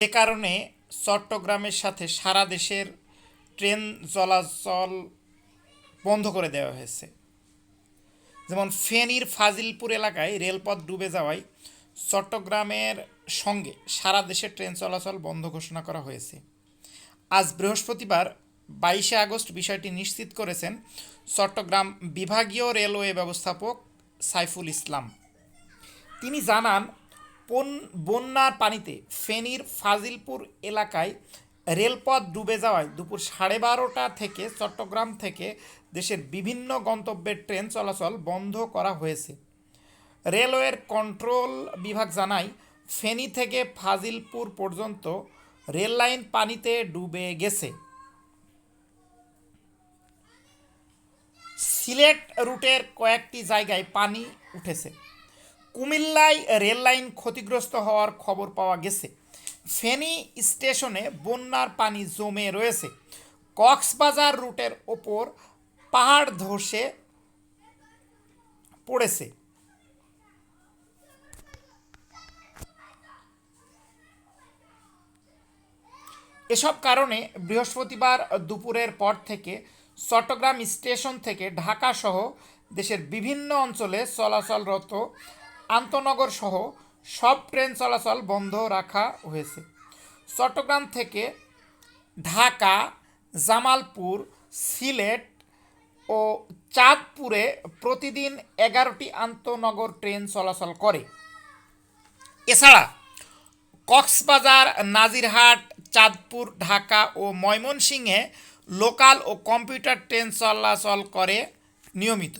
এ কারণে চট্টগ্রামের সাথে সারা দেশের ট্রেন চলাচল বন্ধ করে দেওয়া হয়েছে। যেমন ফেনীর ফাজিলপুর এলাকায় রেলপথ ডুবে যাওয়ায় চট্টগ্রামের সঙ্গে সারা দেশে ট্রেন চলাচল বন্ধ ঘোষণা করা হয়েছে। আজ বৃহস্পতিবার বাইশে আগস্ট বিষয়টি নিশ্চিত করেছেন চট্টগ্রাম বিভাগীয় রেলওয়ে ব্যবস্থাপক সাইফুল ইসলাম। তিনি জানান বন্যার পানিতে ফেনীর ফাজিলপুর এলাকায় রেলপথ ডুবে যাওয়ায় দুপুর সাড়ে বারোটা থেকে চট্টগ্রাম থেকে দেশের বিভিন্ন গন্তব্যের ট্রেন চলাচল বন্ধ করা হয়েছে। রেলওয়ের কন্ট্রোল বিভাগ জানায়, ফেনী থেকে ফাজিলপুর পর্যন্ত রেল লাইন পানিতে ডুবে গেছে। সিলেট রুটের কয়েকটি জায়গায় পানি উঠেছে। কুমিল্লায় রেল লাইন ক্ষতিগ্রস্ত হওয়ার খবর পাওয়া গেছে। ফেনী স্টেশনে বন্যার পানি জমে রয়েছে। কক্সবাজার রুটের ওপর পাহাড় ধসে পড়েছে। এসব কারণে বৃহস্পতিবার দুপুরের পর থেকে চট্টগ্রাম স্টেশন থেকে ঢাকা সহ দেশের বিভিন্ন অঞ্চলে চলাচলরত আন্তনগর সহ সব ট্রেন চলাচল বন্ধ রাখা হয়েছে। চট্টগ্রাম থেকে ঢাকা, জামালপুর, সিলেট ও চাঁদপুরে প্রতিদিন এগারোটি আন্তনগর ট্রেন চলাচল করে। এছাড়া কক্সবাজার, নাজিরহাট, চাঁদপুর, ঢাকা ও ময়মনসিংহে লোকাল ও কম্পিউটার ট্রেন চলাচল করে নিয়মিত।